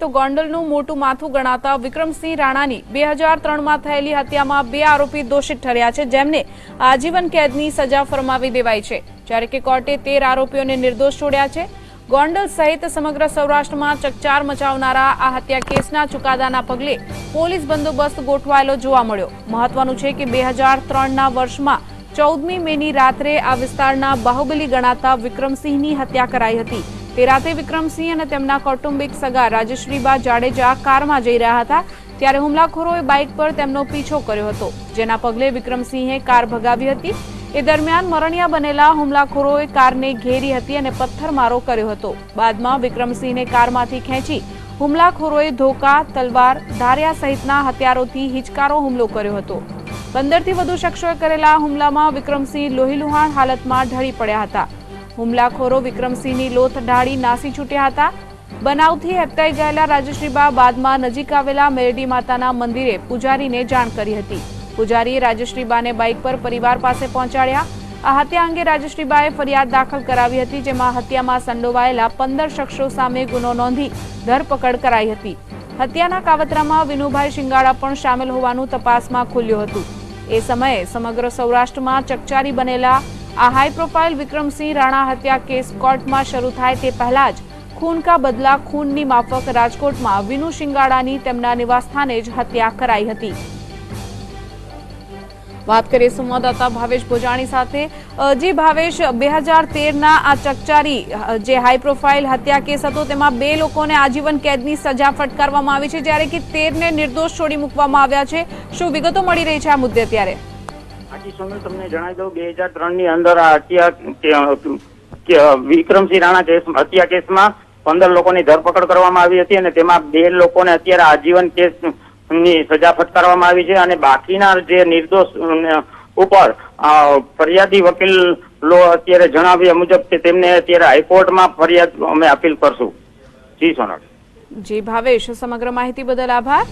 તો ગોંડલનું મોટું માથું ગણાતા વિક્રમસિંહ રાણાની બે હજાર ત્રણમાં થયેલી હત્યામાં બે આરોપી દોષિત ઠર્યા છે, જેમને આજીવન કેદની સજા ફરમાવી દેવાઈ છે. જ્યારે કે કોર્ટે તેર આરોપીઓને નિર્દોષ છોડ્યા છે. ગોંડલ સહિત સમગ્ર સૌરાષ્ટ્રમાં ચકચાર મચાવનારા આ હત્યા કેસના ચુકાદાના પગલે પોલીસ બંદોબસ્ત ગોઠવાયેલો જોવા મળ્યો. મહત્વનું છે કે બે હજાર ત્રણના વર્ષમાં ચૌદમી મેની રાત્રે આ વિસ્તારના બાહુબલી ગણાતા વિક્રમસિંહની હત્યા કરાઈ હતી. તે રાતે વિક્રમસિંહ અને તેમના કૌટુંબિક સગા રાજશ્રીબા જાડેજા કારમાં જઈ રહ્યા હતા, ત્યારે હુમલાખોરોએ બાઇક પર તેમનો પીછો કર્યો હતો. જેના પગલે વિક્રમસિંહે કાર ભગાવી હતી. એ દરમિયાન મરણિયા બનેલા હુમલાખોરોએ કારને ઘેરી હતી અને પથ્થરમારો કર્યો હતો. બાદમાં વિક્રમસિંહને કારમાંથી ખેંચી હુમલાખોરોએ ધોકા, તલવાર, ધારિયા સહિતના હથિયારોથી હિચકારો હુમલો કર્યો હતો. પંદરથી વધુ શખ્સોએ કરેલા હુમલામાં વિક્રમસિંહ લોહીલુહાણ હાલતમાં ઢળી પડ્યા હતા. હુમલાખોરો વિક્રમસિંહની લોથ ઢાળી નાસી છૂટ્યા હતા. બનાવથી હેપતાઈ ગયેલા રાજશ્રીબા બાદમાં નજીક આવેલા મેરડી માતાના મંદિરે પૂજારીને જાણ કરી હતી. પૂજારીએ રાજશ્રીબાને બાઇક પર પરિવાર પાસે પહોંચાડ્યા. આ હત્યા અંગે રાજશ્રીબાએ ફરિયાદ દાખલ કરાવી હતી, જેમાં હત્યામાં સંડોવાયેલા પંદર શખ્સો સામે ગુનો નોંધી ધરપકડ કરાઈ હતી. હત્યાના કાવતરામાં વિનુભાઈ શિંગાળા પણ સામેલ હોવાનું તપાસમાં ખુલ્યું હતું. એ સમયે સમગ્ર સૌરાષ્ટ્રમાં ચકચારી બનેલા આ હાઈ પ્રોફાઇલ વિક્રમસિંહ રાણા હત્યા કેસ કોર્ટમાં શરૂ થાય તે પહેલા જ ખૂન કા બદલા ખૂનની માફક રાજકોટમાં વિનુ શિંગાડાની તેમના નિવાસસ્થાને જ હત્યા કરાઈ હતી. વાત કરીએ સંવાદદાતા ભાવેશ ભોજાણી સાથે. જે ભાવેશ, બે હજાર તેરના આ ચકચારી જે હાઈ પ્રોફાઇલ હત્યા કેસ હતો તેમાં બે લોકોને આજીવન કેદની સજા ફટકારવામાં આવી છે. જ્યારે કે તેરને નિર્દોષ છોડી મૂકવામાં આવ્યા છે. શું વિગતો મળી રહી છે આ મુદ્દે અત્યારે તમને જણાવી દઉં, બે હજાર ત્રણની અંદર વિક્રમસિંહ રાણા કેસ, હત્યા કેસમાં પંદર લોકોની ધરપકડ કરવામાં આવી હતી અને તેમાં બે લોકોને અત્યારે આજીવન કેસની સજા ફટકારવામાં આવી છે અને બાકીના જે નિર્દોષ ઉપર ફરિયાદી વકીલ લો અત્યારે જણાવ્યા મુજબ કે તેમને અત્યારે હાઈકોર્ટમાં ફરિયાદ અમે અપીલ કરશું. જી સોનલ. જી ભાવેશ, સમગ્ર માહિતી બદલ આભાર.